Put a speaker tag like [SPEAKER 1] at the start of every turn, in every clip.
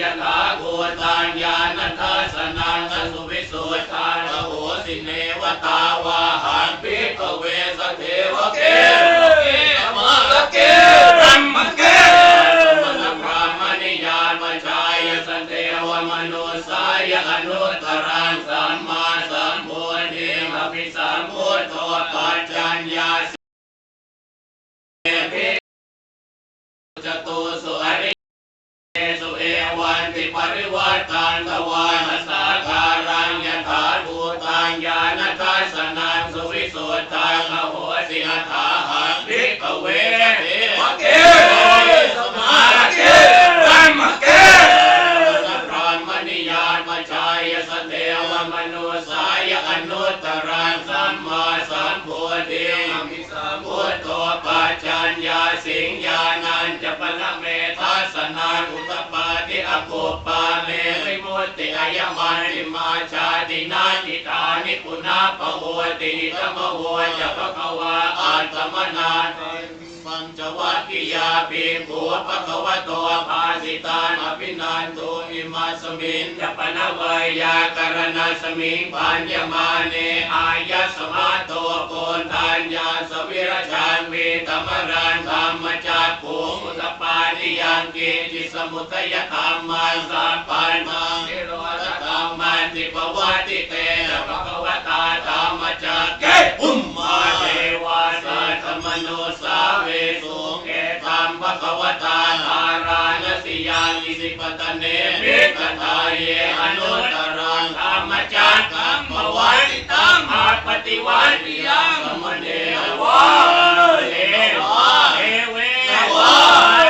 [SPEAKER 1] ยถาโคตัญญาณทัสนังสุวิสุทธานโหสิเนวตาวาหันปิกเวสเทวเกมาเกรัมเกมนพรามณิยานมชายสันเทวมนุสายอนุตรังสัมมา วันติปริวัตันตวานสาการังยถาภูตังญาณทัสนานสุวิสุทธังอโหสิอถาหังนิกเวเทมะเกสมาเกรัม ชาตินาจิตานิปุนาปโหติธรรมโหจะภควาอัตตมนาปัญจวัคคียาภิกขุปะคะวะโตภาสิตานอภินันตุอิมาสมินจะปนะเวยากรณาสมิงปัญญมาเนอายะสมาโตโกนทัญญาสวิรชังวีธรรมรันธรรมจักขุมุตปานิยังกิจิสมุทยธรรมันสัพพันมังนิโรธธรร มันติปวัติเตนะภควะตาธรรมจักเกอุมมาเทวาสัตมโนสาเวสุเกธรรมภคะวะตาธารานสิยังอิสิปตเนมิกตาเยอนุตรังธรรมจักขัมมวัติตังอาปฏิวัติยังสมเนวะเอวะเอเววะ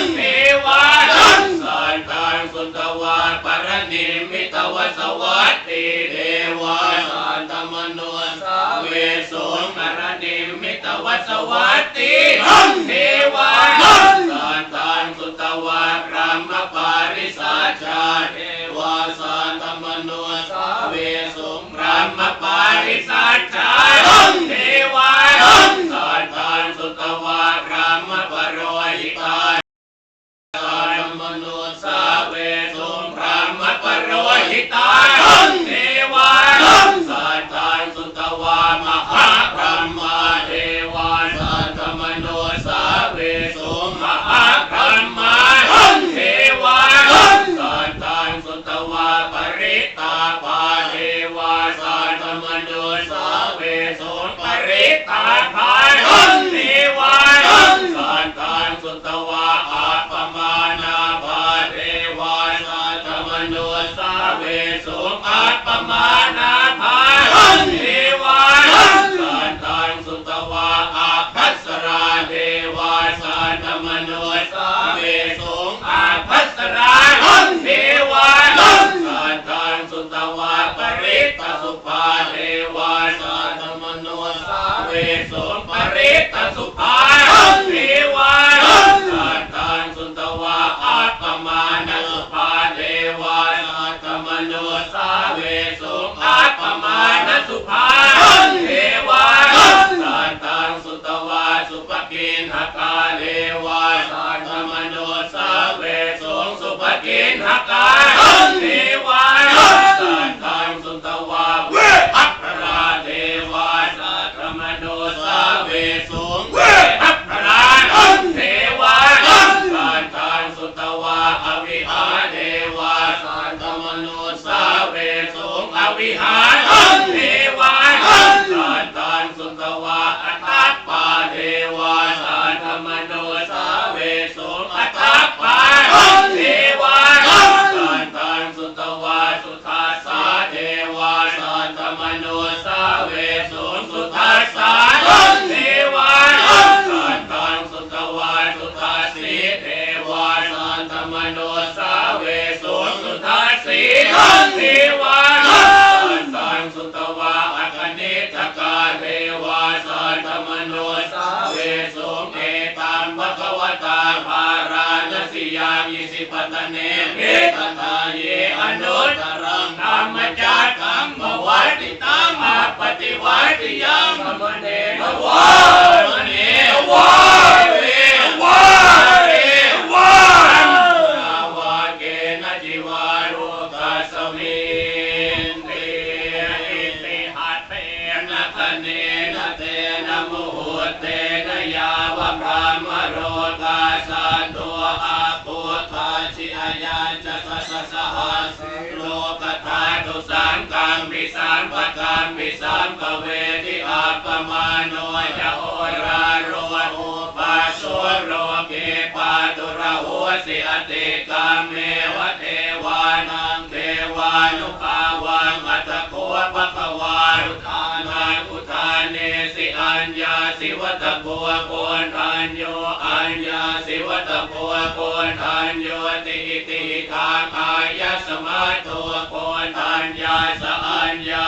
[SPEAKER 1] นเทวาสันทันสุตวาปรนิมิตวสวัตติเทวาสันตมโนสาเวสงปรนิมิตวสวัตติเทวาสันทันสุตวาพระมปาริสาชาเทวาสันตมโนสาเวสงพระมปาริสาชาเทวาสันทันสุตวาพระมปโรหิตา โรหิต สุงอาปมานาภาเทวาสัตตานสุตวาอาภัสราเทวาสัตตมนุสาเวสุงอาภัสราเทวาสัตตานสุตวาปริตตสุภาเทวาสัตตมนุสาเวสุงปริตตสุภา วะอัตตาปาเทวาสาธมโน ตาภาราณสิยามิสิปตะเนมิตตาเยอนุตรังธรรมจารัมภวัติตังอปฏิวัติยังังกเวทิอัตมาโนจะโอราโรอุปาโสโรเกปาตุระหัสิอติกามเมวะเทวานังเทวานุภาวังอัตโคปะควารุทานาอุทานเนสิอัญญาสิวัปัวโกนทันโยอัญญาสิวัปัวโกนทันโยติติทาคายสมาโทโกนทันญาสัญญา